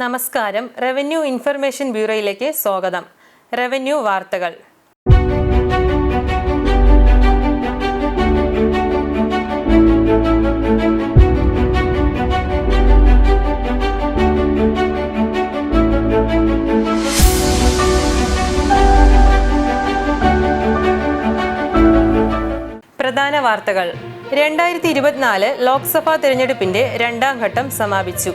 നമസ്കാരം. Revenue information ബ്യൂറോയിലേക്ക് സ്വാഗതം. Revenue വാർത്തകൾ. പ്രധാന വാർത്തകൾ. രണ്ടായിരത്തി ഇരുപത്തിനാല് ലോക്സഭാ തിരഞ്ഞെടുപ്പിന്റെ രണ്ടാം ഘട്ടം സമാപിച്ചു.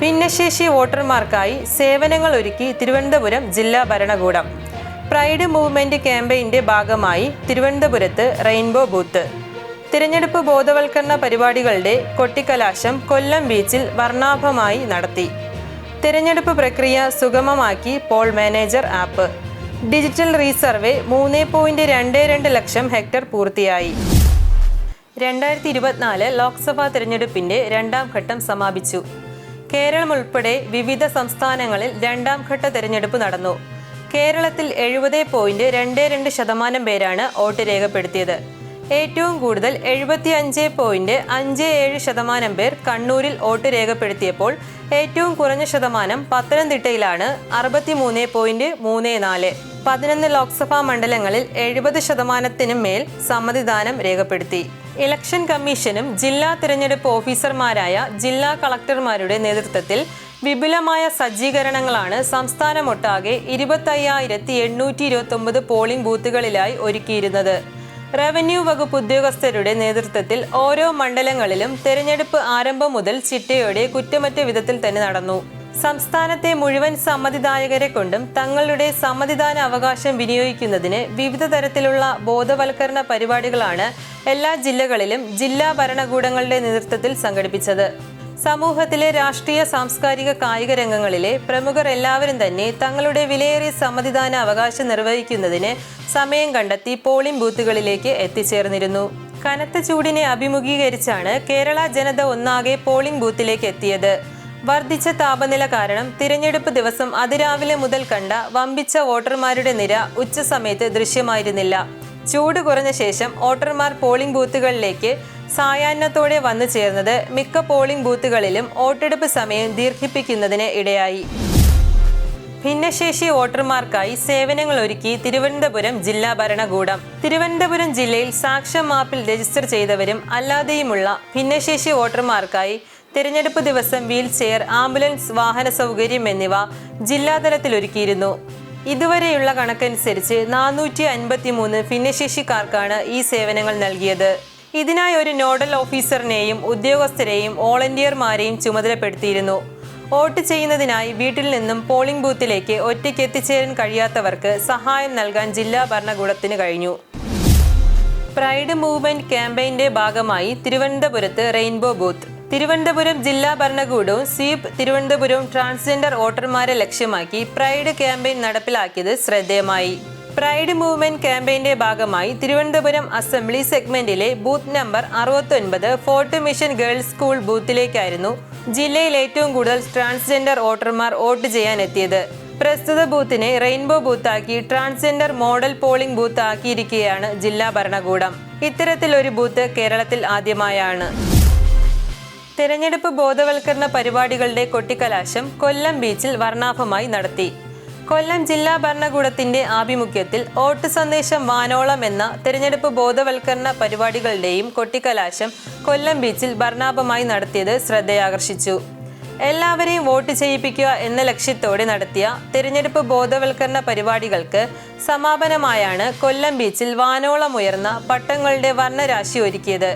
ഭിന്നശേഷി വോട്ടർമാർക്കായി സേവനങ്ങൾ ഒരുക്കി തിരുവനന്തപുരം ജില്ലാ ഭരണകൂടം. പ്രൈഡ് മൂവ്മെന്റ് ക്യാമ്പയിന്റെ ഭാഗമായി തിരുവനന്തപുരത്ത് റെയിൻബോ ബൂത്ത്. തിരഞ്ഞെടുപ്പ് ബോധവൽക്കരണ പരിപാടികളുടെ കൊട്ടിക്കലാശം കൊല്ലം ബീച്ചിൽ വർണാഭമായി നടത്തി. തിരഞ്ഞെടുപ്പ് പ്രക്രിയ സുഗമമാക്കി poll manager app. Digital resurvey മൂന്ന് പോയിന്റ് രണ്ട് രണ്ട് ലക്ഷം ഹെക്ടർ പൂർത്തിയായി. രണ്ടായിരത്തി ഇരുപത്തിനാല് ലോക്സഭാ തിരഞ്ഞെടുപ്പിന്റെ രണ്ടാം ഘട്ടം സമാപിച്ചു. കേരളം ഉൾപ്പെടെ വിവിധ സംസ്ഥാനങ്ങളിൽ രണ്ടാം ഘട്ട തെരഞ്ഞെടുപ്പ് നടന്നു. കേരളത്തിൽ എഴുപത് പോയിന്റ് രണ്ട് രണ്ട് ശതമാനം പേരാണ് വോട്ട് രേഖപ്പെടുത്തിയത്. ഏറ്റവും കൂടുതൽ എഴുപത്തി അഞ്ച് പോയിന്റ് അഞ്ച് ഏഴ് ശതമാനം പേർ കണ്ണൂരിൽ വോട്ട് രേഖപ്പെടുത്തിയപ്പോൾ ഏറ്റവും കുറഞ്ഞ ശതമാനം പത്തനംതിട്ടയിലാണ് അറുപത്തി മൂന്ന് പോയിന്റ് മൂന്ന് നാല്. പതിനൊന്ന് ലോക്സഭാ മണ്ഡലങ്ങളിൽ എഴുപത് ശതമാനത്തിനും മേൽ സമ്മതിദാനം രേഖപ്പെടുത്തി. ഇലക്ഷൻ കമ്മീഷനും ജില്ലാ തിരഞ്ഞെടുപ്പ് ഓഫീസർമാരായ ജില്ലാ കളക്ടർമാരുടെ നേതൃത്വത്തിൽ വിപുലമായ സജ്ജീകരണങ്ങളാണ് സംസ്ഥാനമൊട്ടാകെ ഇരുപത്തയ്യായിരത്തി എണ്ണൂറ്റി ഇരുപത്തി ഒമ്പത് പോളിംഗ് ബൂത്തുകളിലായി ഒരുക്കിയിരുന്നത്. റവന്യൂ വകുപ്പ് ഉദ്യോഗസ്ഥരുടെ നേതൃത്വത്തിൽ ഓരോ മണ്ഡലങ്ങളിലും തെരഞ്ഞെടുപ്പ് ആരംഭം മുതൽ ചിട്ടയോടെ കുറ്റമറ്റ വിധത്തിൽ തന്നെ നടന്നു. സംസ്ഥാനത്തെ മുഴുവൻ സമ്മതിദായകരെ കൊണ്ടും തങ്ങളുടെ സമ്മതിദാന അവകാശം വിനിയോഗിക്കുന്നതിന് വിവിധ തരത്തിലുള്ള ബോധവൽക്കരണ പരിപാടികളാണ് എല്ലാ ജില്ലകളിലും ജില്ലാ ഭരണകൂടങ്ങളുടെ നേതൃത്വത്തിൽ സംഘടിപ്പിച്ചത്. സമൂഹത്തിലെ രാഷ്ട്രീയ സാംസ്കാരിക കായിക രംഗങ്ങളിലെ പ്രമുഖർ എല്ലാവരും തന്നെ തങ്ങളുടെ വിലയേറിയ സമ്മതിദാന അവകാശം നിർവഹിക്കുന്നതിന് സമയം കണ്ടെത്തി പോളിംഗ് ബൂത്തുകളിലേക്ക് എത്തിച്ചേർന്നിരുന്നു. കനത്ത ചൂടിനെ അഭിമുഖീകരിച്ചാണ് കേരള ജനത ഒന്നാകെ പോളിംഗ് ബൂത്തിലേക്ക് എത്തിയത്. വർദ്ധിച്ച താപനില കാരണം തിരഞ്ഞെടുപ്പ് ദിവസം അതിരാവിലെ മുതൽ കണ്ട വമ്പിച്ച വോട്ടർമാരുടെ നിര ഉച്ചസമയത്ത് ദൃശ്യമായിരുന്നില്ല. ചൂട് കുറഞ്ഞ ശേഷം വോട്ടർമാർ പോളിംഗ് ബൂത്തുകളിലേക്ക് സായാഹ്നത്തോടെ വന്നു ചേർന്നത് മിക്ക പോളിംഗ് ബൂത്തുകളിലും വോട്ടെടുപ്പ് സമയം ദീർഘിപ്പിക്കുന്നതിന് ഇടയായി. ഭിന്നശേഷി വോട്ടർമാർക്കായി സേവനങ്ങൾ ഒരുക്കി തിരുവനന്തപുരം ജില്ലാ ഭരണകൂടം. തിരുവനന്തപുരം ജില്ലയിൽ സാക്ഷ്യം മാപ്പിൽ രജിസ്റ്റർ ചെയ്തവരും അല്ലാതെയുമുള്ള ഭിന്നശേഷി വോട്ടർമാർക്കായി തിരഞ്ഞെടുപ്പ് ദിവസം വീൽ ചെയർ ആംബുലൻസ് വാഹന സൗകര്യം എന്നിവ ജില്ലാതലത്തിൽ ഒരുക്കിയിരുന്നു. ഇതുവരെയുള്ള കണക്കനുസരിച്ച് നാനൂറ്റി അൻപത്തി മൂന്ന് ഭിന്നശേഷിക്കാർക്കാണ് ഈ സേവനങ്ങൾ നൽകിയത്. ഇതിനായി ഒരു നോഡൽ ഓഫീസറിനെയും ഉദ്യോഗസ്ഥരെയും വോളണ്ടിയർമാരെയും ചുമതലപ്പെടുത്തിയിരുന്നു. വോട്ട് ചെയ്യുന്നതിനായി വീട്ടിൽ നിന്നും പോളിംഗ് ബൂത്തിലേക്ക് ഒറ്റയ്ക്ക് എത്തിച്ചേരാൻ കഴിയാത്തവർക്ക് സഹായം നൽകാൻ ജില്ലാ ഭരണകൂടത്തിന് കഴിഞ്ഞു. പ്രൈഡ് മൂവ്മെന്റ് ക്യാമ്പയിന്റെ ഭാഗമായി തിരുവനന്തപുരത്ത് റെയിൻബോ ബൂത്ത്. തിരുവനന്തപുരം ജില്ലാ ഭരണകൂടവും സ്വീപ് തിരുവനന്തപുരം ട്രാൻസ്ജെൻഡർ വോട്ടർമാരെ ലക്ഷ്യമാക്കി പ്രൈഡ് ക്യാമ്പയിൻ നടപ്പിലാക്കിയത് ശ്രദ്ധേയമായി. പ്രൈഡ് മൂവ്മെന്റ് ക്യാമ്പയിന്റെ ഭാഗമായി തിരുവനന്തപുരം അസംബ്ലി സെഗ്മെന്റിലെ ബൂത്ത് നമ്പർ അറുപത്തൊൻപത് ഫോർട്ട് മിഷൻ ഗേൾസ് സ്കൂൾ ബൂത്തിലേക്കായിരുന്നു ജില്ലയിൽ ഏറ്റവും കൂടുതൽ ട്രാൻസ്ജെൻഡർ വോട്ടർമാർ വോട്ട് ചെയ്യാൻ എത്തിയത് പ്രസ്തുത ബൂത്തിനെ റെയിൻബോ ബൂത്താക്കി ട്രാൻസ്ജെൻഡർ മോഡൽ പോളിംഗ് ബൂത്ത് ആക്കിയിരിക്കുകയാണ് ജില്ലാ ഭരണകൂടം. ഇത്തരത്തിലൊരു ബൂത്ത് കേരളത്തിൽ ആദ്യമായാണ്. തെരഞ്ഞെടുപ്പ് ബോധവൽക്കരണ പരിപാടികളുടെ കൊട്ടിക്കലാശം കൊല്ലം ബീച്ചിൽ വർണാഭമായി നടത്തി. കൊല്ലം ജില്ലാ ഭരണകൂടത്തിന്റെ ആഭിമുഖ്യത്തിൽ വോട്ട് സന്ദേശം വാനോളം എന്ന തെരഞ്ഞെടുപ്പ് ബോധവൽക്കരണ പരിപാടികളുടെയും കൊട്ടിക്കലാശം കൊല്ലം ബീച്ചിൽ വർണാഭമായി നടത്തിയത് ശ്രദ്ധയാകർഷിച്ചു. എല്ലാവരെയും വോട്ട് ചെയ്യിപ്പിക്കുക എന്ന ലക്ഷ്യത്തോടെ നടത്തിയ തിരഞ്ഞെടുപ്പ് ബോധവൽക്കരണ പരിപാടികൾക്ക് സമാപനമായാണ് കൊല്ലം ബീച്ചിൽ വാനോളം ഉയർന്ന പട്ടങ്ങളുടെ വർണരാശി ഒരുക്കിയത്.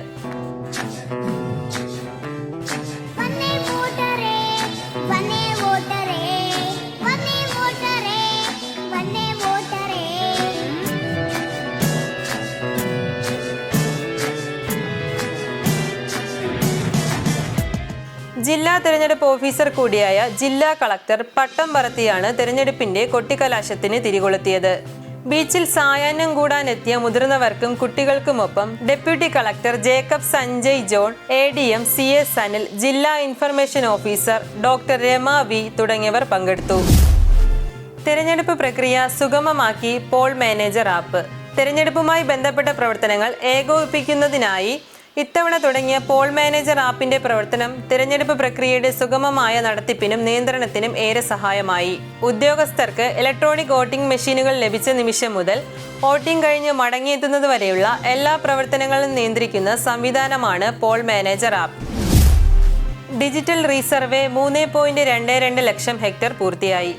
തെരഞ്ഞെടുപ്പ് ഓഫീസർ കൂടിയായ ജില്ലാ കളക്ടർ പട്ടം പറത്തിയാണ് തെരഞ്ഞെടുപ്പിന്റെ കൊട്ടിക്കലാശത്തിന് തിരികൊളുത്തിയത്. ബീച്ചിൽ സായാഹ്നം കൂടാനെത്തിയ മുതിർന്നവർക്കും കുട്ടികൾക്കുമൊപ്പം deputy collector Jacob Sanjay John A D M C S Anil ജില്ലാ information officer doctor Rama V തുടങ്ങിയവർ പങ്കെടുത്തു. തിരഞ്ഞെടുപ്പ് പ്രക്രിയ സുഗമമാക്കി പോൾ മാനേജർ ആപ്പ്. തിരഞ്ഞെടുപ്പുമായി ബന്ധപ്പെട്ട പ്രവർത്തനങ്ങൾ ഏകോപിപ്പിക്കുന്നതിനായി ഇത്തവണ തുടങ്ങിയ പോൾ മാനേജർ ആപ്പിന്റെ പ്രവർത്തനം തിരഞ്ഞെടുപ്പ് പ്രക്രിയയുടെ സുഗമമായ നടത്തിപ്പിനും നിയന്ത്രണത്തിനും ഏറെ സഹായമായി. ഉദ്യോഗസ്ഥർക്ക് ഇലക്ട്രോണിക് വോട്ടിംഗ് മെഷീനുകൾ ലഭിച്ച നിമിഷം മുതൽ വോട്ടിംഗ് കഴിഞ്ഞ് മടങ്ങിയെത്തുന്നതുവരെയുള്ള എല്ലാ പ്രവർത്തനങ്ങളും നിയന്ത്രിക്കുന്ന സംവിധാനമാണ് poll manager app digital resurvey മൂന്ന് പോയിന്റ് രണ്ട് രണ്ട് ലക്ഷം ഹെക്ടർ പൂർത്തിയായി.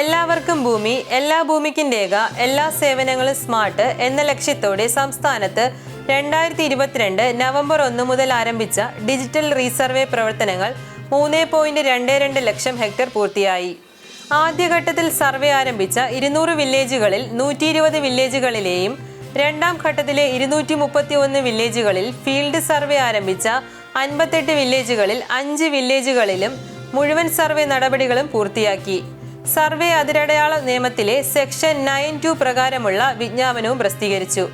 എല്ലാവർക്കും ഭൂമി എല്ലാ ഭൂമിക്കും രേഖ എല്ലാ സേവനങ്ങളും സ്മാർട്ട് എന്ന ലക്ഷ്യത്തോടെ സംസ്ഥാനത്ത് രണ്ടായിരത്തി ഇരുപത്തിരണ്ട് നവംബർ ഒന്ന് മുതൽ ആരംഭിച്ച ഡിജിറ്റൽ റീസർവേ പ്രവർത്തനങ്ങൾ മൂന്ന് പോയിന്റ് രണ്ട് രണ്ട് ലക്ഷം ഹെക്ടർ പൂർത്തിയായി. ആദ്യഘട്ടത്തിൽ സർവേ ആരംഭിച്ച ഇരുന്നൂറ് വില്ലേജുകളിൽ നൂറ്റി ഇരുപത് വില്ലേജുകളിലെയും രണ്ടാം ഘട്ടത്തിലെ ഇരുന്നൂറ്റി മുപ്പത്തി ഒന്ന് വില്ലേജുകളിൽ ഫീൽഡ് സർവേ ആരംഭിച്ച അൻപത്തെട്ട് വില്ലേജുകളിൽ അഞ്ച് വില്ലേജുകളിലും മുഴുവൻ സർവേ നടപടികളും പൂർത്തിയാക്കി. സർവേ അതിരടയാള നിയമത്തിലെ സെക്ഷൻ നയൻ ടു പ്രകാരമുള്ള വിജ്ഞാപനവും പ്രസിദ്ധീകരിച്ചു.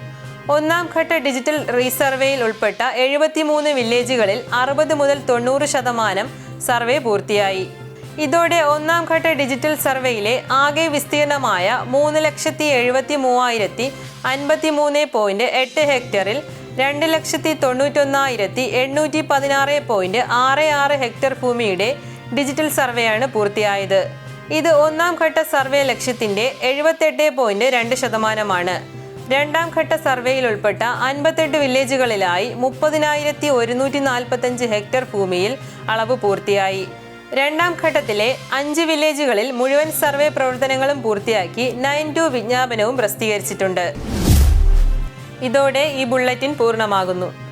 ഒന്നാം ഘട്ട ഡിജിറ്റൽ റീസർവേയിൽ ഉൾപ്പെട്ട എഴുപത്തിമൂന്ന് വില്ലേജുകളിൽ അറുപത് മുതൽ തൊണ്ണൂറ് ശതമാനം സർവേ പൂർത്തിയായി. ഇതോടെ ഒന്നാം ഘട്ട ഡിജിറ്റൽ സർവേയിലെ ആകെ വിസ്തീർണമായ മൂന്ന് ലക്ഷത്തി എഴുപത്തി മൂവായിരത്തി അൻപത്തി മൂന്ന് പോയിന്റ് എട്ട് ഹെക്ടറിൽ രണ്ട് ലക്ഷത്തി തൊണ്ണൂറ്റൊന്നായിരത്തി എണ്ണൂറ്റി പതിനാറ് പോയിന്റ് ആറ് ആറ് ഹെക്ടർ ഭൂമിയുടെ ഡിജിറ്റൽ സർവേയാണ് പൂർത്തിയായത്. ഇത് ഒന്നാം ഘട്ട സർവേ ലക്ഷ്യത്തിന്റെ എഴുപത്തെട്ട് പോയിന്റ് രണ്ട് ശതമാനമാണ്. രണ്ടാം ഘട്ട സർവേയിൽ ഉൾപ്പെട്ട അൻപത്തെട്ട് വില്ലേജുകളിലായി മുപ്പതിനായിരത്തി ഒരുന്നൂറ്റി നാൽപ്പത്തഞ്ച് ഹെക്ടർ ഭൂമിയിൽ അളവ് പൂർത്തിയായി. രണ്ടാം ഘട്ടത്തിലെ അഞ്ച് വില്ലേജുകളിൽ മുഴുവൻ സർവേ പ്രവർത്തനങ്ങളും പൂർത്തിയാക്കി നയൻ ടു വിജ്ഞാപനവും പ്രസിദ്ധീകരിച്ചിട്ടുണ്ട്. ഇതോടെ ഈ ബുള്ളറ്റിൻ പൂർണമാകുന്നു.